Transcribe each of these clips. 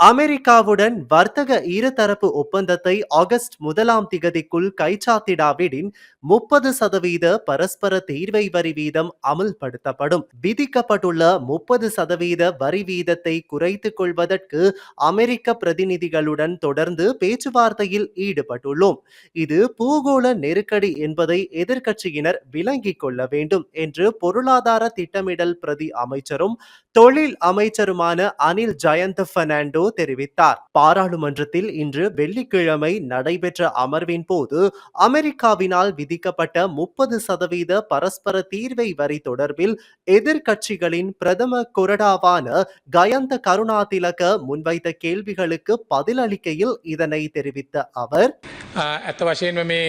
அமெரிக்காவுடன் வர்த்தக இருதரப்பு ஒப்பந்தத்தை ஆகஸ்ட் முதலாம் திகதிக்குள் கைச்சாத்திடாவிடின் முப்பது சதவீத பரஸ்பர தீர்வை வரி வீதம் அமுல்படுத்தப்படும். விதிக்கப்பட்டுள்ள முப்பது சதவீத வரி வீதத்தை குறைத்துக் கொள்வதற்கு அமெரிக்க பிரதிநிதிகளுடன் தொடர்ந்து பேச்சுவார்த்தையில் ஈடுபட்டுள்ளோம். இது பூகோள நெருக்கடி என்பதை எதிர்க்கட்சியினர் விளங்கிக் கொள்ள வேண்டும் என்று பொருளாதார திட்டமிடல் பிரதி அமைச்சரும் தொழில் அமைச்சருமான அனில் ஜயந்த் பெர்னாண்டோ தெரிவித்தார் பாராளுமன்றத்தில் இன்று வெள்ளிக்கிழமை நடைபெற்ற அமர்வின் போது அமெரிக்காவினால் விதிக்கப்பட்ட முப்பது சதவீத பரஸ்பர தீர்வை வரி தொடர்பில் எதிர்க்கட்சிகளின் பிரதம கொறடாவான கயந்த கருணாதிலக முன்வைத்த கேள்விகளுக்கு பதிலளிக்கையில் இதனை தெரிவித்த அவர் ඇත්ත වශයෙන්ම මේ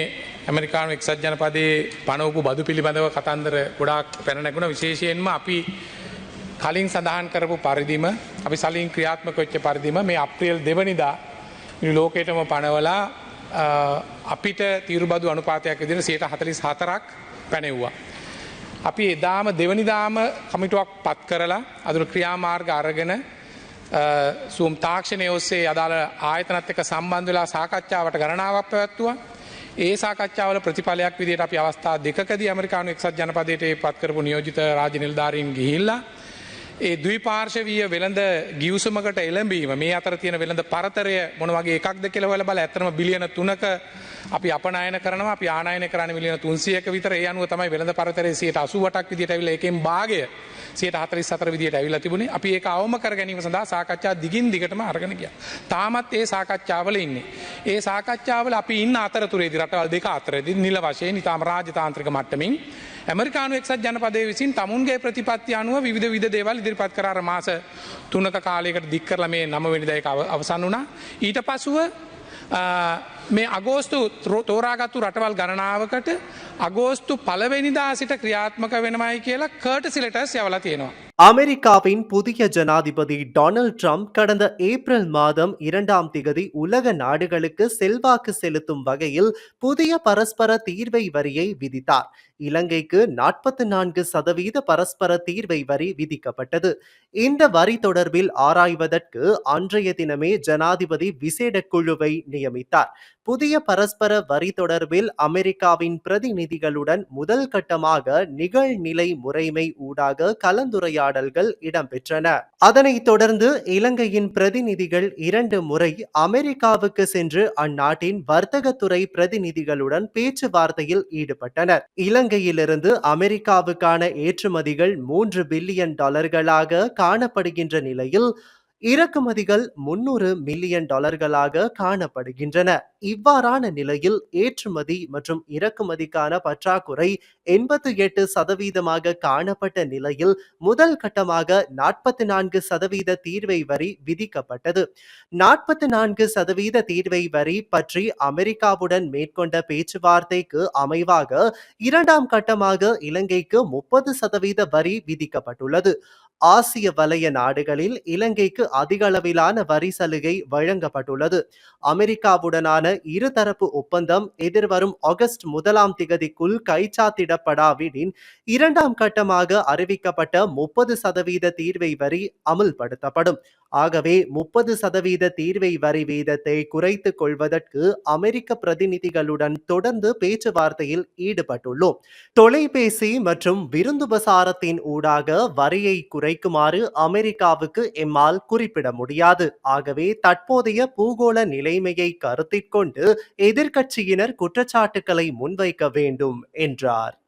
ඇමරිකානු එක්සත් ජනපදයේ පනවපු බදු පිළිබඳව කතන්දර ගොඩාක් පැනනැගුණ විශේෂයෙන්ම අපි කලින් සඳහන් කරපු පරිදිම අපි සලින් ක්‍රියාත්මක වෙච්ච පරිදිම මේ අප්‍රියල් දෙවනිදා මුළු ලෝකයටම පනවලා අ, අපිට තීරුබදු අනුපාතයක් විදිහට සියයට හතලිස් හතරක් පැනෙව්වා. අපි එදාම දෙවනිදාම කමිටුවක් පත් කරලා අදුර ක්‍රියාමාර්ග අරගෙන සූම් තාක්ෂණය ඔස්සේ අදාළ ආයතනත් එක සම්බන්ධ වෙලා සාකච්ඡාවට ගණනාවක් පැවැත්තුවා. ඒ සාකච්ඡාවල ප්‍රතිඵලයක් විදිට අපි අවස්ථා දෙකද ඇමරිකානු එක්සත් ජනපදයට පත්කරපු නියෝජිත රාජ නිල්ධාරීන් ගිහිල්ලා. ඒ දවිපාර්ශවීය වෙළඳ ගියවසමකට එළඹීම මේ අතර තියෙන වෙළඳ පරතරය මොනවගේ එකක්ද කෙලවල බල ඇතරම බිලියන තුනක අපි අපනයන කරන අපි ආනයන කරන මිලියන තුන්සියක විතර ඒ අනුව තමයි වෙළඳ පරතරය සියට අසුවටක් විදිට ඇවිල එකෙන් භාගය සියට හතරි සතර විදිට ඇවිල තිබුණේ අපි ඒ අවම කර ගැනීම සඳහා සාකච්ඡා දිගින් දිගටම අරගෙන කිය. තාමත් ඒ සාකච්ඡාවල ඉන්නේ. ඒ සාකච්ඡාවල අපි ඉන්න අතරතුරේදි රටවල් දෙක අතරදි නිල වශයෙන් ඉතාම රාජතාන්ත්‍රික මට්ටමින් ඇමරිකානු එක්සත් ජනපදය විසින් තමුන්ගේ ප්‍රතිපත්ති අනුව විධ විධ දේවල් ඉදිරිපත් කරාර මාස තුනක කාලයකට දික්කරල මේ නම වෙනිදයක අවසන් වුණා. ඊට පසුව මේ අගෝස්තු තෝරාගත්තු රටවල් ගණනාවකට අගෝස්තු පලවෙනිදා සිට ක්‍රියාත්මක වෙනමයි කියලා කර්ට සිලටස් යවල තියෙනවා. அமெரிக்காவின் புதிய ஜனாதிபதி டொனால்ட் ட்ரம்ப் கடந்த ஏப்ரல் மாதம் இரண்டாம் திகதி உலக நாடுகளுக்கு செல்வாக்கு செலுத்தும் வகையில் புதிய பரஸ்பர தீர்வை வரியை விதித்தார் இலங்கைக்கு நாற்பத்தி நான்கு சதவீத பரஸ்பர தீர்வை வரி விதிக்கப்பட்டது இந்த வரி தொடர்பில் ஆராய்வதற்கு அன்றைய தினமே ஜனாதிபதி விசேட குழுவை நியமித்தார் புதிய பரஸ்பர வரி தொடர்பில் அமெரிக்காவின் பிரதிநிதிகளுடன் முதல் கட்டமாக நிகழ்நிலை முறைமை ஊடாக கலந்துரையாடல்கள் இடம்பெற்றன. அதனைத் தொடர்ந்து இலங்கையின் பிரதிநிதிகள் இரண்டு முறை அமெரிக்காவுக்கு சென்று அந்நாட்டின் வர்த்தகத்துறை பிரதிநிதிகளுடன் பேச்சுவார்த்தையில் ஈடுபட்டனர். இலங்கையிலிருந்து அமெரிக்காவுக்கான ஏற்றுமதிகள் மூன்று பில்லியன் டாலர்களாக காணப்படுகின்ற நிலையில் இறக்குமதிகள் முன்னூறு மில்லியன் டாலர்களாக காணப்படுகின்றன. இவ்வாறான நிலையில் ஏற்றுமதி மற்றும் இறக்குமதிக்கான பற்றாக்குறை எண்பத்தி எட்டு சதவீதமாக காணப்பட்ட நிலையில் முதல் கட்டமாக நாற்பத்தி நான்கு சதவீத தீர்வை வரி விதிக்கப்பட்டது. நாற்பத்தி நான்கு சதவீத தீர்வை வரி பற்றி அமெரிக்காவுடன் மேற்கொண்ட பேச்சுவார்த்தைக்கு அமைவாக இரண்டாம் கட்டமாக இலங்கைக்கு முப்பது சதவீத வரி விதிக்கப்பட்டுள்ளது. ஆசிய வலய நாடுகளில் இலங்கைக்கு அதிக அளவிலான வரி சலுகை வழங்கப்பட்டுள்ளது. அமெரிக்காவுடனான இருதரப்பு ஒப்பந்தம் எதிர்வரும் ஆகஸ்ட் முதலாம் திகதிக்குள் கைச்சாத்திடப்படாவிடின் இரண்டாம் கட்டமாக அறிவிக்கப்பட்ட முப்பது சதவீத தீர்வை வரி அமுல்படுத்தப்படும். ஆகவே முப்பது சதவீத தீர்வை வரி வீதத்தை குறைத்துக் கொள்வதற்கு அமெரிக்க பிரதிநிதிகளுடன் தொடர்ந்து பேச்சுவார்த்தையில் ஈடுபட்டுள்ளோம். தொலைபேசி மற்றும் விருந்துபசாரத்தின் ஊடாக வரியை குறைக்குமாறு அமெரிக்காவுக்கு எம்மால் குறிப்பிட முடியாது. ஆகவே தற்போதைய பூகோள நிலைமையை கருத்திற்கொண்டு எதிர்க்கட்சியினர் குற்றச்சாட்டுக்களை முன்வைக்க வேண்டும் என்றார்.